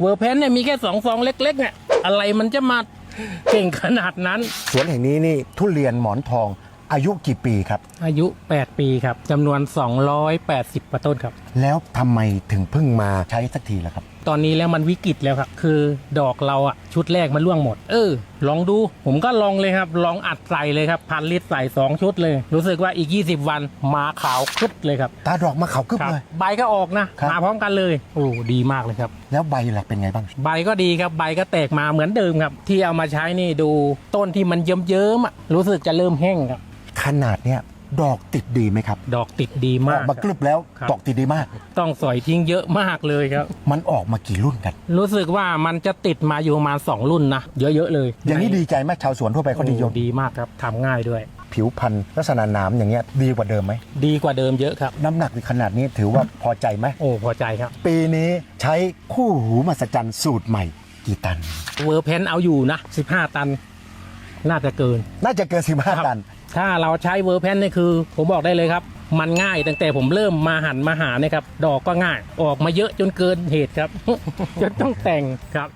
เวอร์แพนเนี่ยมีแค่สองซองเล็กๆเนี่ยอะไรมันจะมาเก่งขนาดนั้น สวนแห่งนี้นี่ทุเรียนหมอนทองอายุกี่ปีครับ อายุ 8 ปีครับจำนวน 280กว่าต้นครับ แล้วทำไมถึงเพิ่งมาใช้สักทีล่ะครับ ตอนนี้แล้วมันวิกฤตแล้วครับ คือดอกเราอะชุดแรกมันร่วงหมด เออ ลองดู ผมก็ลองเลยครับ ลองอัดใส่เลยครับพันลิตรใส่2ชุดเลย รู้สึกว่าอีก 20 วันมาขาวขึ้นเลยครับตาดอกมาเขากึบครับเลย ใบก็ออกนะครับ มาพร้อมกันเลยโอ้ดีมากเลยครับ แล้วใบล่ะเป็นไงบ้าง ใบก็ดีครับใบก็แตกมาเหมือนเดิมครับ ที่เอามาใช้นี่ดูต้นที่มันเยิ้มๆอะรู้สึกจะเริ่มแห้งครับ ขนาดเนี้ย ดอกติดดีไหมครับดอกติดดีอมาอก กมากรึบแล้วครับ ดอกติดดีมาก ต้องสอยทิ้งเยอะมากเลยครับ มันออกมากี่รุ่นกัน รู้สึกว่ามันจะติดมาอยู่ประมาณ2รุ่นนะเยอะๆเลยอย่างนี้ดีใจไหมชาวสวนทั่วไปเขานิยมโอ้ดีมากครับทำง่ายด้วย ผิวพันธุ์ลักษณะหนามอย่างเงี้ยดีกว่าเดิมไหมดีกว่าเดิมเยอะครับ น้ำหนักขนาดนี้ถือว่าพอใจไหมโอ้พอใจครับ ปีนี้ใช้คู่หูมหัศจรรย์สูตรใหม่กี่ตัน เวอร์เพนเอาอยู่นะ 15 ตัน น่าจะเกิน น่าจะเกินครับ15ตัน ถ้าเราใช้เวอร์แพนนี่คือ ผมบอกได้เลยครับ มันง่ายตั้งแต่ผมเริ่มมาหันมาหาเนี่ยครับ ดอกก็ง่าย ออกมาเยอะจนเกินเหตุครับจนต้องแต่งครับ